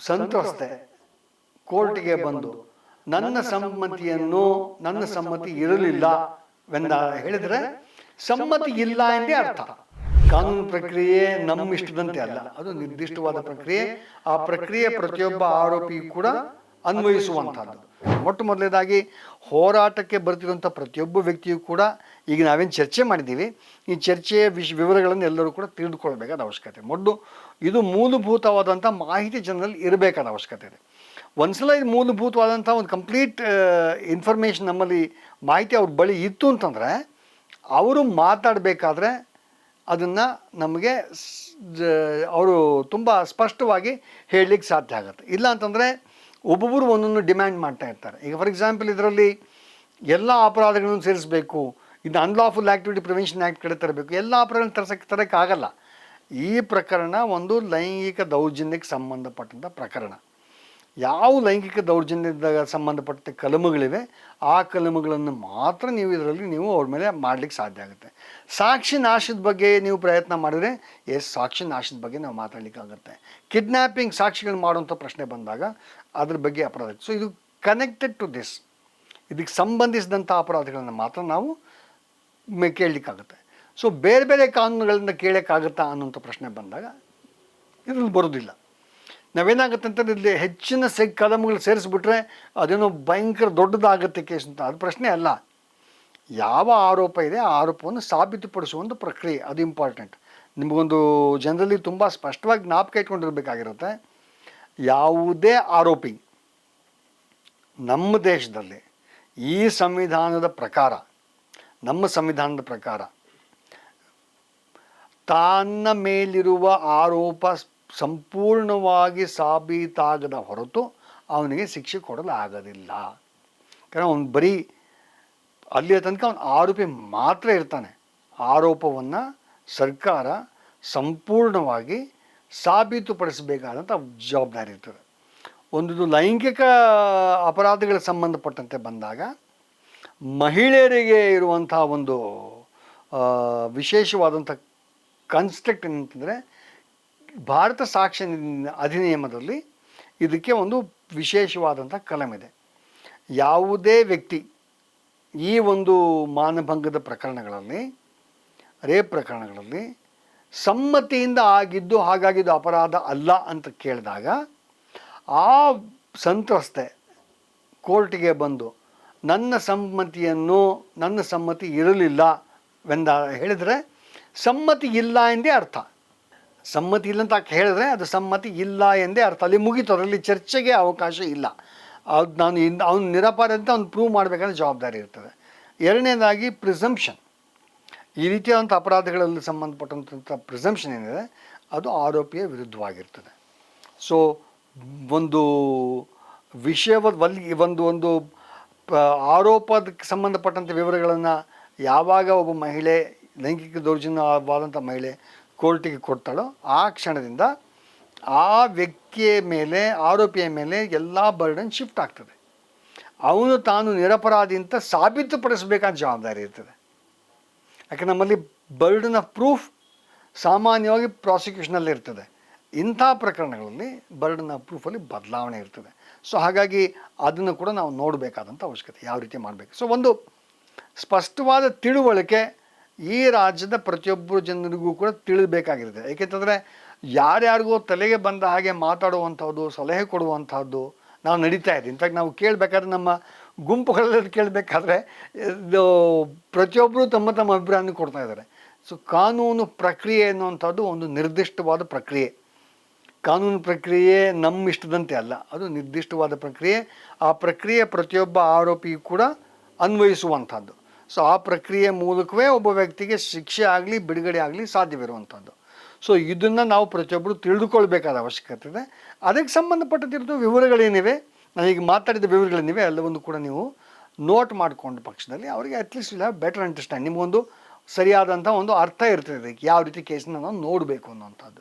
ಸಂತ್ರಸ್ತೆ. ಕೋರ್ಟಿಗೆ ಬಂದು, ನನ್ನ ಸಮ್ಮತಿಯನ್ನು, ನನ್ನ ಸಮ್ಮತಿ ಇರಲಿಲ್ಲ ವೆಂದ ಹೇಳಿದ್ರೆ, ಸಮ್ಮತಿ ಇಲ್ಲ ಎಂದೇ ಅರ್ಥ. ಕಾನೂನು ಪ್ರಕ್ರಿಯೆ ನಮ್ಮ ಇಷ್ಟದಂತೆ ಅಲ್ಲ. ಅದು ನಿರ್ದಿಷ್ಟವಾದ ಪ್ರಕ್ರಿಯೆ. ಆ ಪ್ರಕ್ರಿಯೆ ಪ್ರತಿಯೊಬ್ಬ ಆರೋಪಿ ಕೂಡ ಅನ್ವಯಿಸುವಂತಹದ್ದು. ಮೊಟ್ಟ ಮೊದಲನೇದಾಗಿ ಹೋರಾಟಕ್ಕೆ ಬರ್ತಿರುವಂಥ ಪ್ರತಿಯೊಬ್ಬ ವ್ಯಕ್ತಿಯೂ ಕೂಡ ಈಗ ನಾವೇನು ಚರ್ಚೆ ಮಾಡಿದ್ದೀವಿ, ಈ ಚರ್ಚೆಯ ವಿಶ್ ವಿವರಗಳನ್ನು ಎಲ್ಲರೂ ಕೂಡ ತಿಳಿದುಕೊಳ್ಬೇಕಾದ ಅವಶ್ಯಕತೆ. ಮೊದಲು ಇದು ಮೂಲಭೂತವಾದಂಥ ಮಾಹಿತಿ ಜನರಲ್ಲಿ ಇರಬೇಕಾದ ಅವಶ್ಯಕತೆ ಇದೆ. ಒಂದ್ಸಲ ಇದು ಮೂಲಭೂತವಾದಂಥ ಒಂದು ಕಂಪ್ಲೀಟ್ ಇನ್ಫಾರ್ಮೇಷನ್ ನಮ್ಮಲ್ಲಿ ಮಾಹಿತಿ ಅವ್ರ ಬಳಿ ಇತ್ತು ಅಂತಂದರೆ, ಅವರು ಮಾತಾಡಬೇಕಾದ್ರೆ ಅದನ್ನು ನಮಗೆ ಅವರು ತುಂಬ ಸ್ಪಷ್ಟವಾಗಿ ಹೇಳಲಿಕ್ಕೆ ಸಾಧ್ಯ ಆಗುತ್ತೆ. ಇಲ್ಲ ಅಂತಂದರೆ ಒಬ್ಬೊಬ್ಬರು ಒಂದೊಂದು ಡಿಮ್ಯಾಂಡ್ ಮಾಡ್ತಾ ಇರ್ತಾರೆ. ಈಗ ಫಾರ್ ಎಕ್ಸಾಂಪಲ್ ಇದರಲ್ಲಿ ಎಲ್ಲ ಅಪರಾಧಗಳನ್ನು ಸೇರಿಸಬೇಕು, ಇದು ಅನ್ಲಾಫುಲ್ ಆ್ಯಕ್ಟಿವಿಟಿ ಪ್ರಿವೆನ್ಷನ್ ಆ್ಯಕ್ಟ್ ಕಡೆ ತರಬೇಕು, ಎಲ್ಲ ಅಪರಾಧಗಳನ್ನ ತರ್ಸಕ್ಕೆ ತರೋಕ್ಕಾಗಲ್ಲ. ಈ ಪ್ರಕರಣ ಒಂದು ಲೈಂಗಿಕ ದೌರ್ಜನ್ಯಕ್ಕೆ ಸಂಬಂಧಪಟ್ಟಂಥ ಪ್ರಕರಣ. ಯಾವ ಲೈಂಗಿಕ ದೌರ್ಜನ್ಯದ ಸಂಬಂಧಪಟ್ಟ ಕಲಮುಗಳಿವೆ, ಆ ಕಲಮುಗಳನ್ನು ಮಾತ್ರ ನೀವು ಇದರಲ್ಲಿ ನೀವು ಅವ್ರ ಮೇಲೆ ಮಾಡಲಿಕ್ಕೆ ಸಾಧ್ಯ ಆಗುತ್ತೆ. ಸಾಕ್ಷಿ ನಾಶದ ಬಗ್ಗೆ ನೀವು ಪ್ರಯತ್ನ ಮಾಡಿದರೆ, ಎಸ್, ಸಾಕ್ಷಿ ನಾಶದ ಬಗ್ಗೆ ನಾವು ಮಾತಾಡಲಿಕ್ಕಾಗುತ್ತೆ. ಕಿಡ್ನ್ಯಾಪಿಂಗ್ ಸಾಕ್ಷಿಗಳು ಮಾಡುವಂಥ ಪ್ರಶ್ನೆ ಬಂದಾಗ ಅದ್ರ ಬಗ್ಗೆ ಅಪರಾಧ. ಸೊ ಇದು ಕನೆಕ್ಟೆಡ್ ಟು ದಿಸ್ ಇದಕ್ಕೆ ಸಂಬಂಧಿಸಿದಂಥ ಅಪರಾಧಗಳನ್ನು ಮಾತ್ರ ನಾವು ಕೇಳಲಿಕ್ಕಾಗುತ್ತೆ. ಸೊ ಬೇರೆ ಬೇರೆ ಕಾನೂನುಗಳಿಂದ ಕೇಳೋಕ್ಕಾಗುತ್ತಾ ಅನ್ನೋಂಥ ಪ್ರಶ್ನೆ ಬಂದಾಗ, ಇದ್ರಲ್ಲಿ ಬರೋದಿಲ್ಲ ನಾವೇನಾಗುತ್ತೆ ಅಂತಂದ್ರೆ ಇಲ್ಲಿ ಹೆಚ್ಚಿನ ಸೆ ಕದಮಗಳು ಸೇರಿಸ್ಬಿಟ್ರೆ ಅದೇನೋ ಭಯಂಕರ ದೊಡ್ಡದಾಗುತ್ತೆ ಕೇಸ್ ಅಂತ. ಅದು ಪ್ರಶ್ನೆ ಅಲ್ಲ. ಯಾವ ಆರೋಪ ಇದೆ, ಆ ಆರೋಪವನ್ನು ಸಾಬೀತುಪಡಿಸುವ ಒಂದು ಪ್ರಕ್ರಿಯೆ, ಅದು ಇಂಪಾರ್ಟೆಂಟ್ ನಿಮಗೊಂದು ಜನರಲ್ಲಿ ತುಂಬ ಸ್ಪಷ್ಟವಾಗಿ ಜ್ಞಾಪಕ ಇಟ್ಕೊಂಡಿರ್ಬೇಕಾಗಿರುತ್ತೆ. ಯಾವುದೇ ಆರೋಪಿ ನಮ್ಮ ದೇಶದಲ್ಲಿ ಈ ಸಂವಿಧಾನದ ಪ್ರಕಾರ, ನಮ್ಮ ಸಂವಿಧಾನದ ಪ್ರಕಾರ ತನ್ನ ಮೇಲಿರುವ ಆರೋಪ ಸಂಪೂರ್ಣವಾಗಿ ಸಾಬೀತಾಗದ ಹೊರತು ಅವನಿಗೆ ಶಿಕ್ಷೆ ಕೊಡಲು ಆಗೋದಿಲ್ಲ ಕಾರಣ ಅವನು ಬರೀ ಅಲ್ಲಿಯ ತನಕ ಅವನು ಆರೋಪಿ ಮಾತ್ರ ಇರ್ತಾನೆ. ಆರೋಪವನ್ನು ಸರ್ಕಾರ ಸಂಪೂರ್ಣವಾಗಿ ಸಾಬೀತುಪಡಿಸಬೇಕಾದಂಥ ಜವಾಬ್ದಾರಿ ಇರ್ತದೆ. ಒಂದು ಲೈಂಗಿಕ ಅಪರಾಧಗಳಿಗೆ ಸಂಬಂಧಪಟ್ಟಂತೆ ಬಂದಾಗ ಮಹಿಳೆಯರಿಗೆ ಇರುವಂಥ ಒಂದು ವಿಶೇಷವಾದಂಥ ಕನ್ಸ್ಟ್ರಕ್ಟ್ ಏನಂತಂದರೆ ಭಾರತ ಸಾಕ್ಷ್ಯ ಅಧಿನಿಯಮದಲ್ಲಿ ಇದಕ್ಕೆ ಒಂದು ವಿಶೇಷವಾದಂಥ ಕಲಮಿದೆ. ಯಾವುದೇ ವ್ಯಕ್ತಿ ಈ ಒಂದು ಮಾನಭಂಗದ ಪ್ರಕರಣಗಳಲ್ಲಿ, ರೇಪ್ ಪ್ರಕರಣಗಳಲ್ಲಿ ಸಮ್ಮತಿಯಿಂದ ಆಗಿದ್ದು ಹಾಗಾಗಿದ್ದು ಅಪರಾಧ ಅಲ್ಲ ಅಂತ ಕೇಳಿದಾಗ ಆ ಸಂತ್ರಸ್ತೆ ಕೋರ್ಟಿಗೆ ಬಂದು, ನನ್ನ ಸಮ್ಮತಿಯನ್ನು, ನನ್ನ ಸಮ್ಮತಿ ಇರಲಿಲ್ಲ ವೆಂದ ಹೇಳಿದರೆ, ಸಮ್ಮತಿ ಇಲ್ಲ ಎಂದೇ ಅರ್ಥ. ಸಮ್ಮತಿ ಇಲ್ಲ ಅಂತ ಹೇಳಿದ್ರೆ ಅದು ಸಮ್ಮತಿ ಇಲ್ಲ ಎಂದೇ ಅರ್ಥ. ಅಲ್ಲಿ ಮುಗೀತು, ಅದರಲ್ಲಿ ಚರ್ಚೆಗೆ ಅವಕಾಶ ಇಲ್ಲ. ಅದು ನಾನು ಇನ್ನು ಅವ್ನು ನಿರಪಾರ ಅಂತ ಅವ್ನು ಪ್ರೂವ್ ಮಾಡಬೇಕಂದ್ರೆ ಜವಾಬ್ದಾರಿ ಇರ್ತದೆ. ಎರಡನೇದಾಗಿ ಪ್ರಿಸಂಪ್ಷನ್ ಈ ರೀತಿಯಾದಂಥ ಅಪರಾಧಗಳಲ್ಲಿ ಸಂಬಂಧಪಟ್ಟಂಥ ಪ್ರಿಸಂಪ್ಷನ್ ಏನಿದೆ, ಅದು ಆರೋಪಿಯ ವಿರುದ್ಧವಾಗಿರ್ತದೆ. ಸೊ ಒಂದು ವಿಷಯವಾದ ವಲ್ಲಿ, ಒಂದು ಒಂದು ಆರೋಪದಕ್ಕೆ ಸಂಬಂಧಪಟ್ಟಂಥ ವಿವರಗಳನ್ನು ಯಾವಾಗ ಒಬ್ಬ ಮಹಿಳೆ, ಲೈಂಗಿಕ ದೌರ್ಜನ್ಯವಾದಂಥ ಮಹಿಳೆ ಕೋರ್ಟಿಗೆ ಕೊಡ್ತಾಳೋ ಆ ಕ್ಷಣದಿಂದ ಆ ವ್ಯಕ್ತಿಯ ಮೇಲೆ, ಆರೋಪಿಯ ಮೇಲೆ ಎಲ್ಲ ಬರ್ಡನ್ ಶಿಫ್ಟ್ ಆಗ್ತದೆ. ಅವನು ತಾನು ನಿರಪರಾಧಿ ಅಂತ ಸಾಬೀತುಪಡಿಸಬೇಕಾದ ಜವಾಬ್ದಾರಿ ಇರ್ತದೆ. ಯಾಕೆ ನಮ್ಮಲ್ಲಿ ಬರ್ಡನ್ ಆಫ್ ಪ್ರೂಫ್ ಸಾಮಾನ್ಯವಾಗಿ ಪ್ರಾಸಿಕ್ಯೂಷನಲ್ಲಿ ಇರ್ತದೆ. ಇಂಥ ಪ್ರಕರಣಗಳಲ್ಲಿ ಬರ್ಡನ್ ಆಫ್ ಪ್ರೂಫಲ್ಲಿ ಬದಲಾವಣೆ ಇರ್ತದೆ. ಸೊ ಹಾಗಾಗಿ ಅದನ್ನು ಕೂಡ ನಾವು ನೋಡಬೇಕಾದಂಥ ಅವಶ್ಯಕತೆ, ಯಾವ ರೀತಿ ಮಾಡಬೇಕು. ಸೊ ಒಂದು ಸ್ಪಷ್ಟವಾದ ತಿಳುವಳಿಕೆ ಈ ರಾಜ್ಯದ ಪ್ರತಿಯೊಬ್ಬರು ಜನರಿಗೂ ಕೂಡ ತಿಳಿಬೇಕಾಗಿರುತ್ತೆ. ಏಕೆಂತಂದರೆ ಯಾರ್ಯಾರಿಗೂ ತಲೆಗೆ ಬಂದ ಹಾಗೆ ಮಾತಾಡುವಂಥದ್ದು, ಸಲಹೆ ಕೊಡುವಂಥದ್ದು ನಾವು ನಡೀತಾ ಇದೆ. ಇಂಥಾಗ ನಾವು ಕೇಳಬೇಕಾದ್ರೆ ನಮ್ಮ ಗುಂಪುಗಳಲ್ಲಿ ಕೇಳಬೇಕಾದ್ರೆ ಇದು ಪ್ರತಿಯೊಬ್ಬರು ತಮ್ಮ ತಮ್ಮ ಅಭಿಪ್ರಾಯನ ಕೊಡ್ತಾ ಇದ್ದಾರೆ. ಸೊ ಕಾನೂನು ಪ್ರಕ್ರಿಯೆ ಅನ್ನುವಂಥದ್ದು ಒಂದು ನಿರ್ದಿಷ್ಟವಾದ ಪ್ರಕ್ರಿಯೆ. ಕಾನೂನು ಪ್ರಕ್ರಿಯೆ ನಮ್ಮ ಇಷ್ಟದಂತೆ ಅಲ್ಲ. ಅದು ನಿರ್ದಿಷ್ಟವಾದ ಪ್ರಕ್ರಿಯೆ. ಆ ಪ್ರಕ್ರಿಯೆ ಪ್ರತಿಯೊಬ್ಬ ಆರೋಪಿಗೂ ಕೂಡ ಅನ್ವಯಿಸುವಂಥದ್ದು. ಸೊ ಆ ಪ್ರಕ್ರಿಯೆ ಮೂಲಕವೇ ಒಬ್ಬ ವ್ಯಕ್ತಿಗೆ ಶಿಕ್ಷೆ ಆಗಲಿ, ಬಿಡುಗಡೆ ಆಗಲಿ ಸಾಧ್ಯವಿರುವಂಥದ್ದು ಸೊ ಇದನ್ನು ನಾವು ಪ್ರತಿಯೊಬ್ಬರು ತಿಳಿದುಕೊಳ್ಬೇಕಾದ ಅವಶ್ಯಕತೆ ಇದೆ. ಅದಕ್ಕೆ ಸಂಬಂಧಪಟ್ಟಂತಿರೋದು ವಿವರಗಳೇನಿವೆ? ಈಗ ಮಾತಾಡಿದ ವಿವರಗಳೇನಿವೆ? ಎಲ್ಲವನ್ನು ಕೂಡ ನೀವು ನೋಟ್ ಮಾಡಿಕೊಂಡ ಪಕ್ಷದಲ್ಲಿ ಅವರಿಗೆ ಅಟ್ಲೀಸ್ಟ್ ಇಲ್ಲ ಬೆಟರ್ ಅಂಡರ್ಸ್ಟ್ಯಾಂಡ್ ನಿಮಗೊಂದು ಸರಿಯಾದಂಥ ಒಂದು ಅರ್ಥ ಇರ್ತದೆ. ಇದಕ್ಕೆ ಯಾವ ರೀತಿ ಕೇಸನ್ನ ನಾವು ನೋಡಬೇಕು ಅನ್ನೋಂಥದ್ದು